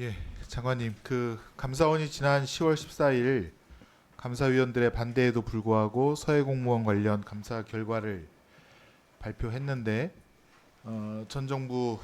예, 장관님, 그 감사원이 지난 10월 14일 감사위원들의 반대에도 불구하고 서해 공무원 관련 감사 결과를 발표했는데 어, 전 정부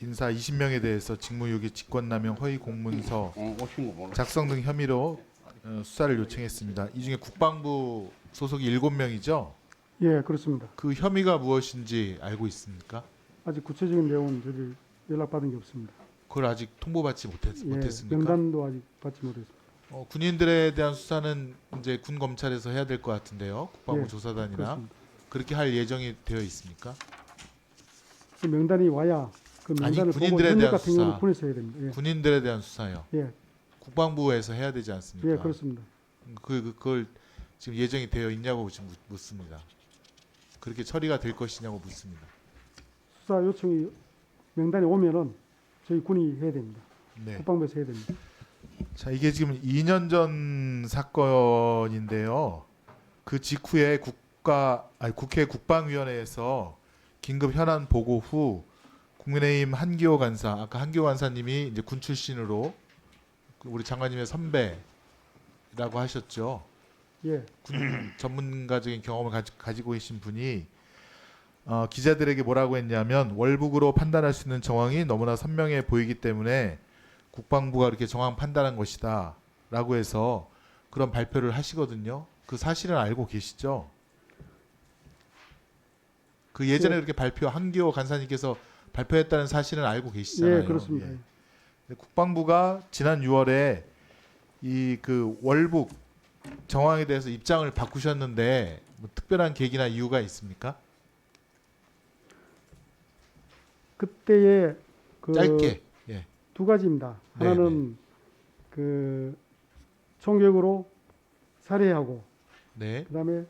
인사 20명에 대해서 직무유기, 직권남용, 허위 공문서 어, 몰라. 작성 등 혐의로 어, 수사를 요청했습니다. 이 중에 국방부 소속이 7명이죠. 예, 그렇습니다. 그 혐의가 무엇인지 알고 있습니까? 아직 구체적인 내용은 저희 연락받은 게 없습니다. 그걸 아직 통보받지 못했, 예, 못했습니까? 명단도 아직 받지 못했습니다. 어, 군인들에 대한 수사는 이제 군 검찰에서 해야 될 것 같은데요. 국방부 예, 조사단이나 그렇습니다. 그렇게 할 예정이 되어 있습니까? 그 명단이 와야 그 아니, 명단을 보고 군인들에 현역 대한 수사. 군에서 해야 됩니다. 예, 군인들에 대한 수사요. 예, 국방부에서 해야 되지 않습니까? 예, 그렇습니다. 그, 그 그걸 지금 예정이 되어 있냐고 지금 묻- 묻습니다. 그렇게 처리가 될 것이냐고 묻습니다. 수사 요청이 명단이 오면은 저희 군이 해야 됩니다. 네. 국방부에서 해야 됩니다. 자, 이게 지금 2년 전 사건인데요. 그 직후에 국가 아니 국회 국방위원회에서 긴급 현안 보고 후 국민의힘 한기호 간사 아까 한기호 간사님이 이제 군 출신으로 그 우리 장관님의 선배라고 하셨죠. 예, 군 전문가적인 경험을 가지, 가지고 계신 분이 어, 기자들에게 뭐라고 했냐면 월북으로 판단할 수 있는 정황이 너무나 선명해 보이기 때문에 국방부가 이렇게 정황 판단한 것이다라고 해서 그런 발표를 하시거든요. 그 사실은 알고 계시죠? 그 예전에 예. 그렇게 발표 한기호 간사님께서 발표했다는 사실은 알고 계시잖아요. 예, 그렇습니다. 예. 국방부가 지난 6월에 이 그 월북 정황에 대해서 입장을 바꾸셨는데 뭐 특별한 계기나 이유가 있습니까? 그때의 그 짧게. 예. 두 가지입니다. 네, 하나는 그 총격으로 살해하고 네. 그다음에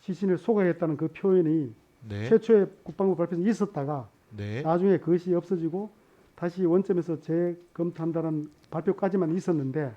시신을 소각했다는 그 표현이 네. 최초의 국방부 발표에서 있었다가 네. 나중에 그것이 없어지고 다시 원점에서 재검토한다는 발표까지만 있었는데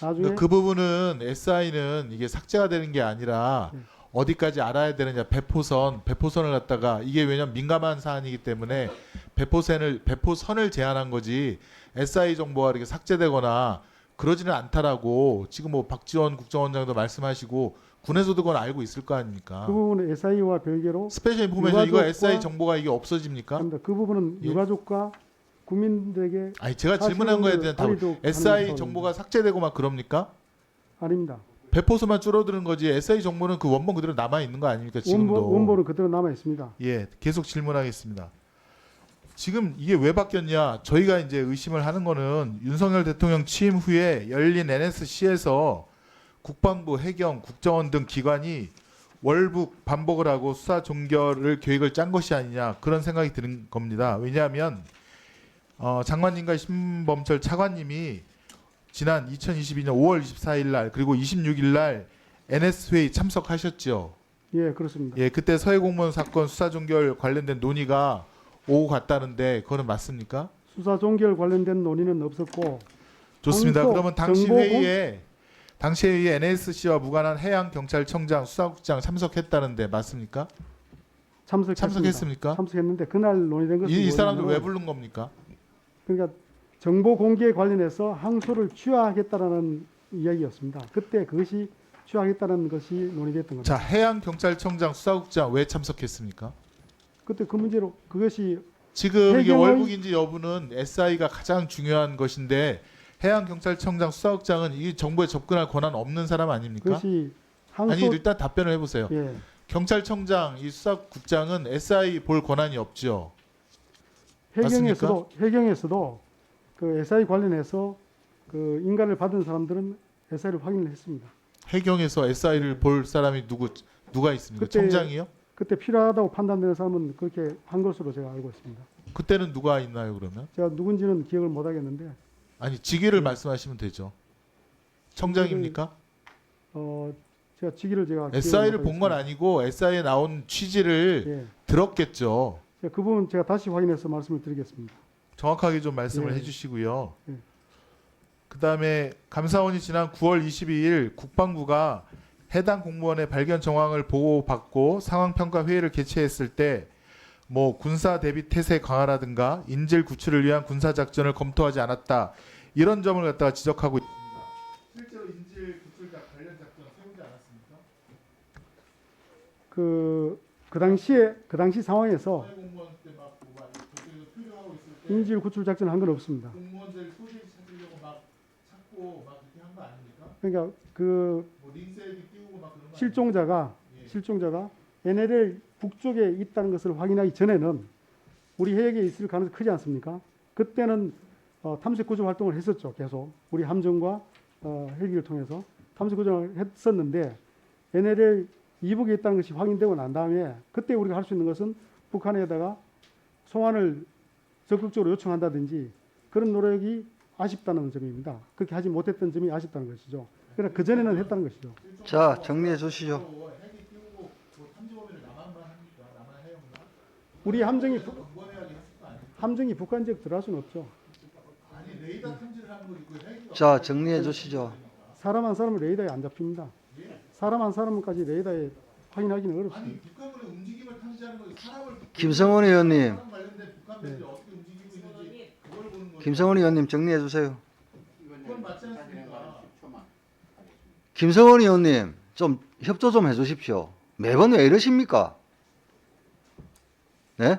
나중에 그러니까 그 부분은 SI는 이게 삭제가 되는 게 아니라 네. 어디까지 알아야 되느냐 배포선 배포선을 갖다가 이게 왜냐면 민감한 사안이기 때문에 배포선을 배포선을 제한한 거지 SI 정보가 이렇게 삭제되거나 그러지는 않다라고 지금 뭐 박지원 국정원장도 말씀하시고 군에서도 그건 알고 있을 거 아닙니까? 그 부분은 SI와 별개로 스페셜 인포메이션 이거 SI 정보가 이게 없어집니까? 합니다. 그 부분은 예. 유가족과 국민들에게 아니 제가 질문한 거에 대한 답 SI. 정보가 삭제되고 막 그럽니까? 아닙니다. 배포수만 줄어드는 거지 SI 정보는 그 원본 그대로 남아 있는 거 아닙니까 지금도? 원본, 원본은 그대로 남아 있습니다. 예, 계속 질문하겠습니다. 지금 이게 왜 바뀌었냐? 저희가 이제 의심을 하는 거는 윤석열 대통령 취임 후에 열린 NSC에서 국방부, 해경, 국정원 등 기관이 월북 반복을 하고 수사 종결을 계획을 짠 것이 아니냐 그런 생각이 드는 겁니다. 왜냐하면 어, 장관님과 신범철 차관님이 지난 2022년 5월 24일 날 그리고 26일 날 NS 회의 참석하셨죠. 예, 그렇습니다. 예, 그때 서해 공무원 사건 수사 종결 관련된 논의가 오고 갔다는데 그거는 맞습니까? 수사 종결 관련된 논의는 없었고 좋습니다. 평소 그러면 당시 정보 공- 회의에 당시 회의에 NSC와 무관한 해양 경찰청장 수사국장 참석했다는데 맞습니까? 참석했습니다. 참석했습니까? 참석했는데 그날 논의된 것은 이, 이 사람들 왜 부른 겁니까? 그러니까 정보 공개 관련해서 항소를 취하하겠다라는 이야기였습니다. 그때 그것이 취하하겠다는 것이 논의됐던 겁니다. 자, 해양 경찰청장 수사국장 왜 참석했습니까? 그때 그 문제로 그것이 지금 이게 월북인지 여부는 SI가 가장 중요한 것인데 해양 경찰청장 수사국장은 이 정보에 접근할 권한 없는 사람 아닙니까? 그것이 항소 아니 일단 답변을 해보세요. 예, 경찰청장 이 수사국장은 SI 볼 권한이 없죠. 해경에서도 해경에서도 그 SI 관련해서 그 인간을 받은 사람들은 SI를 확인을 했습니다. 해경에서 SI를 볼 사람이 누구 누가 있습니까? 청장이요? 그때 필요하다고 판단되는 사람은 그렇게 한 것으로 제가 알고 있습니다. 그때는 누가 있나요 그러면? 제가 누군지는 기억을 못 하겠는데 아니 직위를 말씀하시면 되죠. 청장입니까? 어 제가 직위를 제가 SI를 못본 건. 아니고 SI에 나온 취지를 예. 들었겠죠. 제가 그 부분 제가 다시 확인해서 말씀을 드리겠습니다. 정확하게 좀 말씀을 예. 해주시고요. 예. 그 다음에 감사원이 지난 9월 22일 국방부가 해당 공무원의 발견 정황을 보고받고 상황 평가 회의를 개최했을 때 뭐 군사 대비 태세 강화라든가 인질 구출을 위한 군사 작전을 검토하지 않았다 이런 점을 갖다가 지적하고 있습니다. 실제로 인질 구출자 관련 작전 세우지 않았습니까? 그, 그 당시에 그 당시 상황에서 사회 공무원 때막 뭐 저쪽에서 표류하고 있을 때 인질 구출 작전을 한건 없습니다. 공무원들 소질 찾으려고 막 찾고 막 그렇게 한 거 아닙니까? 그러니까 그뭐거 실종자가. 실종자가 NLL 북쪽에 있다는 것을 확인하기 전에는 우리 해역에 있을 가능성이 크지 않습니까? 그때는 어, 탐색 구조 활동을 했었죠. 계속 우리 함정과 어, 헬기를 통해서 탐색 구조를 했었는데 NLL 이북에 있다는 것이 확인되고 난 다음에 그때 우리가 할 수 있는 것은 북한에다가 송환을 적극적으로 요청한다든지 그런 노력이 아쉽다는 점입니다. 그렇게 하지 못했던 점이 아쉽다는 것이죠. 그러나 그 전에는 했다는 것이죠. 자, 정리해 주시죠. 우리 함정이 부-? 함정이 북한 지역 들어갈 수는 없죠. 자, 정리해 주시죠. 사람 한 사람은 레이더에 안 잡힙니다. 사람 한 사람까지 레이더에 확인하기는 어렵습니다. 김성원 의원님, 거죠. 김성원 의원님 정리해 주세요. 김성원 의원님 좀 협조 좀 해주십시오. 매번 왜 이러십니까? 네?